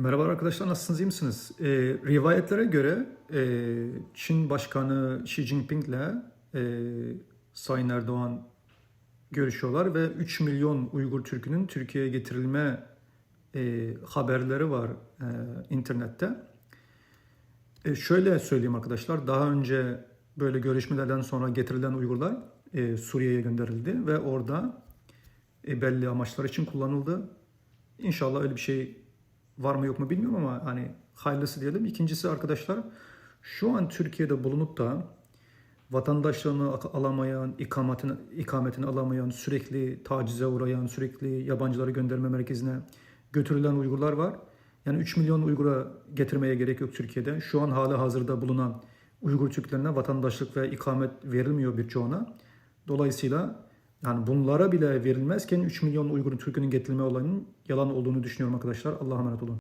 Merhaba arkadaşlar nasılsınız iyi misiniz? Ee, rivayetlere göre e, Çin Başkanı Xi Jinping ile e, Sayın Erdoğan görüşüyorlar ve 3 milyon Uygur Türk'ünün Türkiye'ye getirilme e, haberleri var e, internette. E, şöyle söyleyeyim arkadaşlar daha önce böyle görüşmelerden sonra getirilen Uygurlar e, Suriye'ye gönderildi ve orada e, belli amaçlar için kullanıldı. İnşallah öyle bir şey var mı yok mu bilmiyorum ama hani hayırlısı diyelim. İkincisi arkadaşlar şu an Türkiye'de bulunup da vatandaşlığını alamayan, ikametini, ikametini alamayan, sürekli tacize uğrayan, sürekli yabancıları gönderme merkezine götürülen Uygurlar var. Yani 3 milyon Uygur'a getirmeye gerek yok Türkiye'de. Şu an hala hazırda bulunan Uygur Türklerine vatandaşlık ve ikamet verilmiyor birçoğuna. Dolayısıyla yani bunlara bile verilmezken 3 milyon Uygur Türk'ünün getirilme olayının yalan olduğunu düşünüyorum arkadaşlar. Allah'a emanet olun.